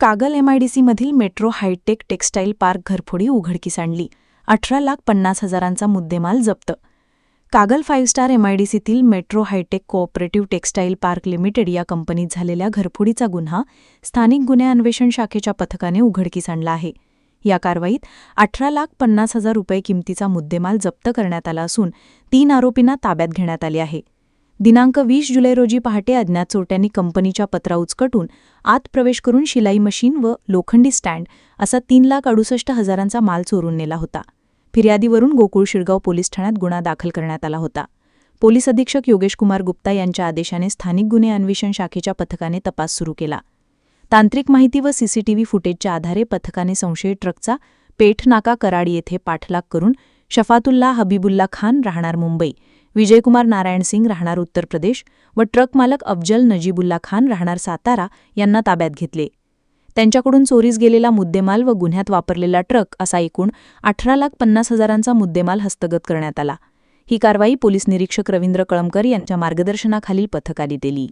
कागल एमआयडीसीमधील metro hi tech textile park घरफोडी उघडकीस आणली. अठरा लाख पन्नास हजारांचा मुद्देमाल जप्त. Kagal five star एमआयडीसीतील metro hi-tech cooperative textile park limited या कंपनीत झालेल्या घरफोडीचा गुन्हा स्थानिक गुन्हे अन्वेषण शाखेच्या पथकाने उघडकीस आणला आहे. या कारवाईत अठरा लाख पन्नास हजार रुपये किमतीचा मुद्देमाल जप्त करण्यात आला असून तीन आरोपींना ताब्यात घेण्यात आले आहे. दिनांक वीस जुलै रोजी पहाटे अज्ञात चोरट्यांनी कंपनीच्या पत्रा उचकटून आत प्रवेश करून शिलाई मशीन व लोखंडी स्टँड असा तीन लाख अडुसष्ट हजारांचा माल चोरून नेला होता. फिर्यादीवरून गोकुळ शिरगाव पोलीस ठाण्यात गुन्हा दाखल करण्यात आला होता. पोलीस अधीक्षक योगेश कुमार गुप्ता यांच्या आदेशाने स्थानिक गुन्हे अन्वेषण शाखेच्या पथकाने तपास सुरू केला. तांत्रिक माहिती व सीसीटीव्ही फुटेजच्या आधारे पथकाने संशयित ट्रकचा पेठनाका कराड येथे पाठलाग करून शफातुल्ला हबीबुल्ला खान राहणार मुंबई विजयकुमार नारायण सिंग राहणार उत्तर प्रदेश व ट्रक मालक अफजल नजीबुल्ला खान राहणार सातारा यांना ताब्यात घेतले. त्यांच्याकडून चोरीस गेलेला मुद्देमाल व गुन्ह्यात वापरलेला ट्रक असा एकूण अठरा लाख पन्नास हजारांचा मुद्देमाल हस्तगत करण्यात आला. ही कारवाई पोलीस निरीक्षक रवींद्र कळमकर यांच्या मार्गदर्शनाखालील पथकाने केली.